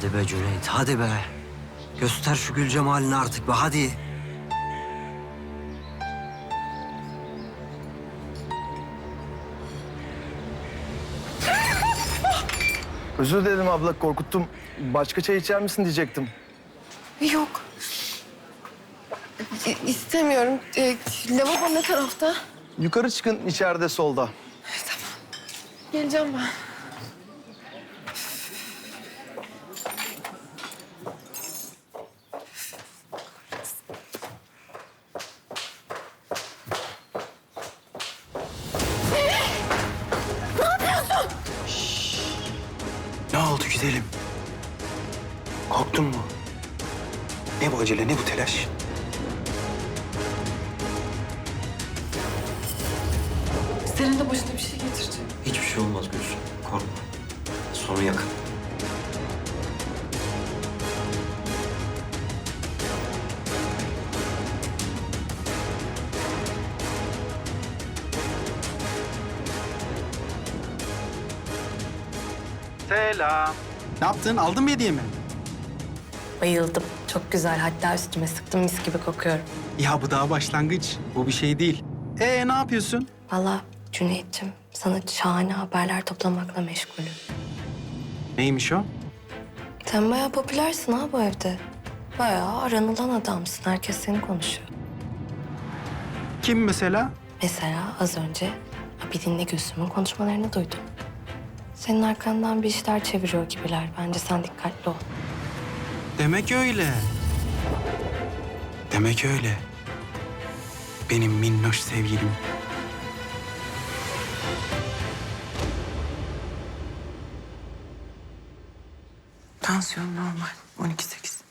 Hadi be Cüneyt, hadi be. Göster şu gül cemalini artık be, hadi. Özür dilerim abla korkuttum. Başka çay içer misin diyecektim. Yok. E, istemiyorum. E, lavabo ne tarafta? Yukarı çıkın içeride solda. Geleceğim ben. Gidelim. Korktun mu? Ne bu acele ne bu telaş? Senin de başına bir şey getirdi. Hiçbir şey olmaz Gülsüm, korkma. Sonu yakın. Selam. Ne yaptın? Aldın mı hediyemi? Bayıldım. Çok güzel. Hatta üstüme sıktım mis gibi kokuyorum. Ya bu daha başlangıç. Bu bir şey değil. Ee ne yapıyorsun? Vallahi Cüneyt'ciğim sana şahane haberler toplamakla meşgulüm. Neymiş o? Sen bayağı popülersin ha bu evde. Bayağı aranılan adamsın. Herkes seni konuşuyor. Kim mesela? Mesela az önce Abidin'le Gülsüm'ün konuşmalarını duydum. Senin arkandan bir işler çeviriyor gibiler. Bence sen dikkatli ol. Demek öyle. Demek öyle. Benim minnoş sevgilim. Tansiyon normal. 12-8.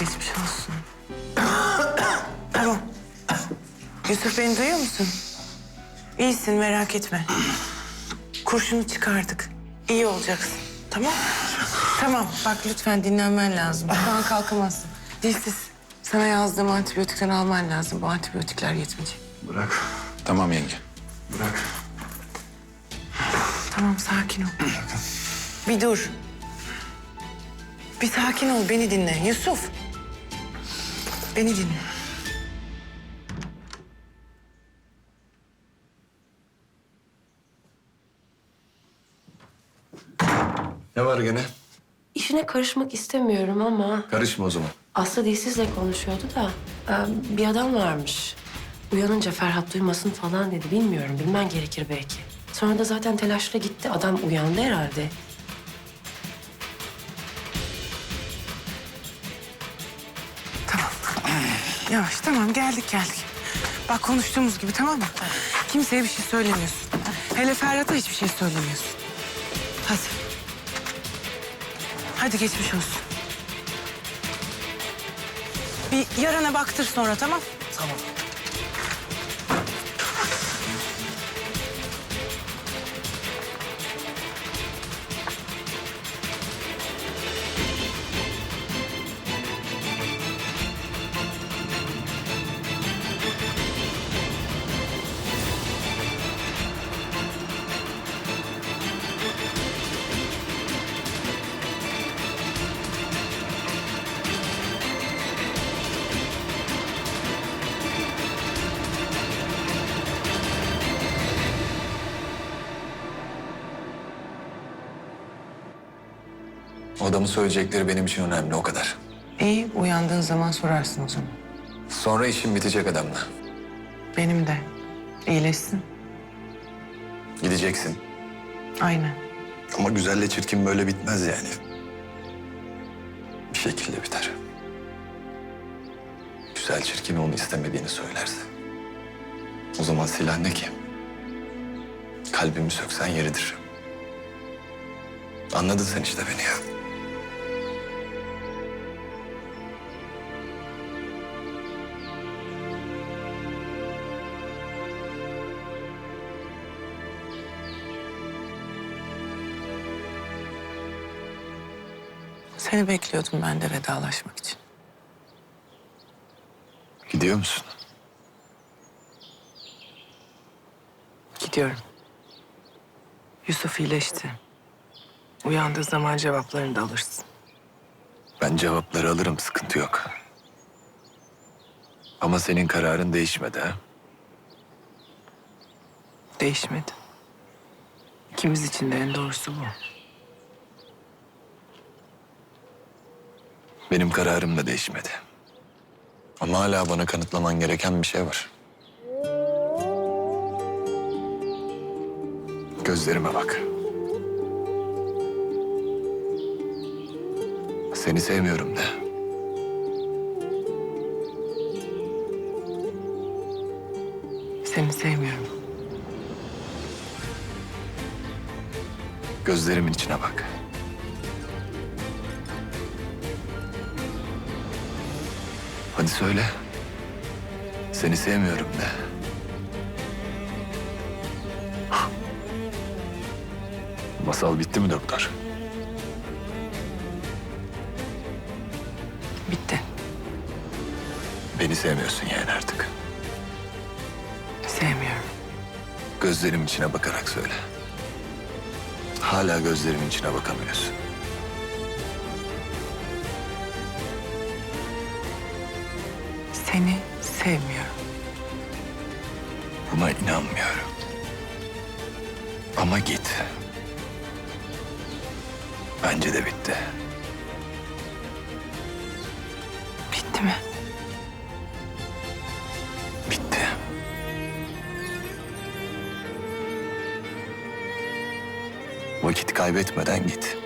Geçmiş olsun. Yusuf beni duyuyor musun? İyisin merak etme. Kurşunu çıkardık. İyi olacaksın. Tamam Tamam bak lütfen dinlenmen lazım. Şu an kalkamazsın. Dilsiz. Sana yazdığım antibiyotikleri alman lazım. Bu antibiyotikler yetmeyecek. Bırak. Tamam yenge. Bırak. Tamam sakin ol. Bir dur. Bir sakin ol beni dinle. Yusuf. Beni dinle. Ne var gene? İşine karışmak istemiyorum ama Karışma o zaman. Aslı dilsizle konuşuyordu da e, bir adam varmış. Uyanınca Ferhat duymasın falan dedi. Bilmiyorum, bilmen gerekir belki. Sonra da zaten telaşla gitti. Adam uyandı herhalde. Tamam. Yavaş tamam geldik geldik. Bak konuştuğumuz gibi tamam mı? Kimseye bir şey söylemiyorsun. Hele Ferhat'a hiçbir şey söylemiyorsun. Hadi. Hadi geçmiş olsun. Bir yarana baktır sonra tamam? Tamam. Adamın söyleyecekleri benim için önemli o kadar. İyi uyandığın zaman sorarsın o zaman. Sonra işim bitecek adamla. Benim de. İyileşsin. Gideceksin. Aynen. Ama güzelle çirkin böyle bitmez yani. Bir şekilde biter. Güzel çirkin onu istemediğini söylerse. O zaman silah ne ki? Kalbimi söksen yeridir. Anladın sen işte beni ya. Seni bekliyordum ben de vedalaşmak için. Gidiyor musun? Gidiyorum. Yusuf iyileşti. Uyandığı zaman cevaplarını da alırsın. Ben cevapları alırım, sıkıntı yok. Ama senin kararın değişmedi ha? Değişmedi. İkimiz için de en doğrusu bu. Benim kararım da değişmedi. Ama hala bana kanıtlaman gereken bir şey var. Gözlerime bak. Seni sevmiyorum de. Seni sevmiyorum. Gözlerimin içine bak. Hadi söyle. Seni sevmiyorum de. Masal bitti mi doktor? Bitti. Beni sevmiyorsun yani artık. Sevmiyorum. Gözlerim içine bakarak söyle. Hala gözlerimin içine bakamıyorsun. Seni sevmiyorum. Buna inanmıyorum. Ama git. Bence de bitti. Bitti mi? Bitti. Vakit kaybetmeden git.